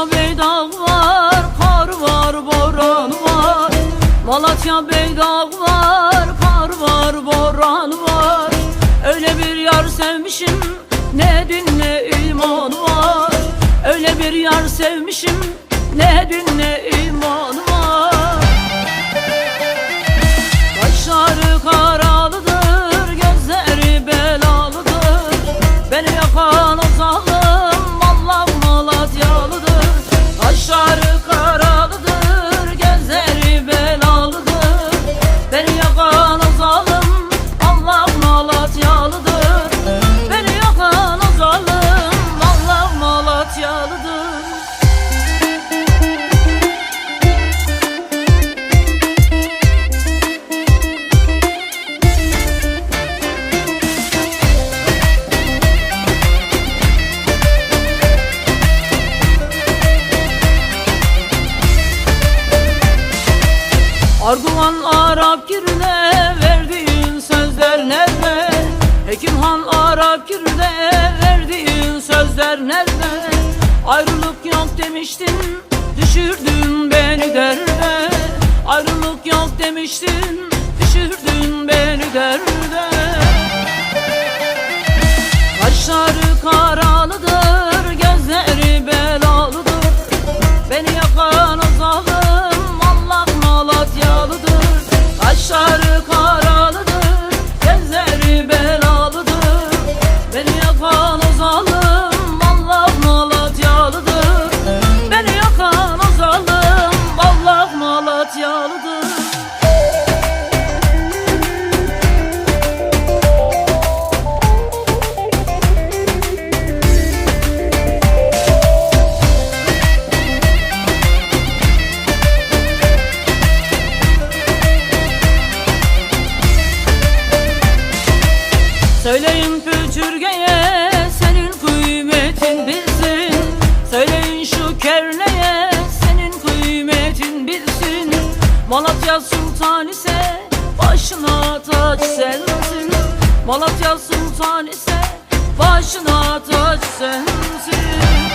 Malatya Beydağ var, kar var, boran var. Malatya Beydağ var, kar var, boran var. Öyle bir yar sevmişim, ne din ne iman var. Öyle bir yar sevmişim, ne din ne iman var Arguvan Arap girne verdiğin sözler nerede? Hekimhan Arap girne verdiğin sözler nerede? Ayrılık yok demiştin düşürdün beni derde Ayrılık yok demiştin düşürdün beni derde Kaşları karalıdır, Söyleyin püçürgeye senin kıymetin bilsin. Söyleyin şu kerneye senin kıymetin bilsin. Malatya Sultan ise başına taç sensin. Malatya Sultan ise başına taç sensin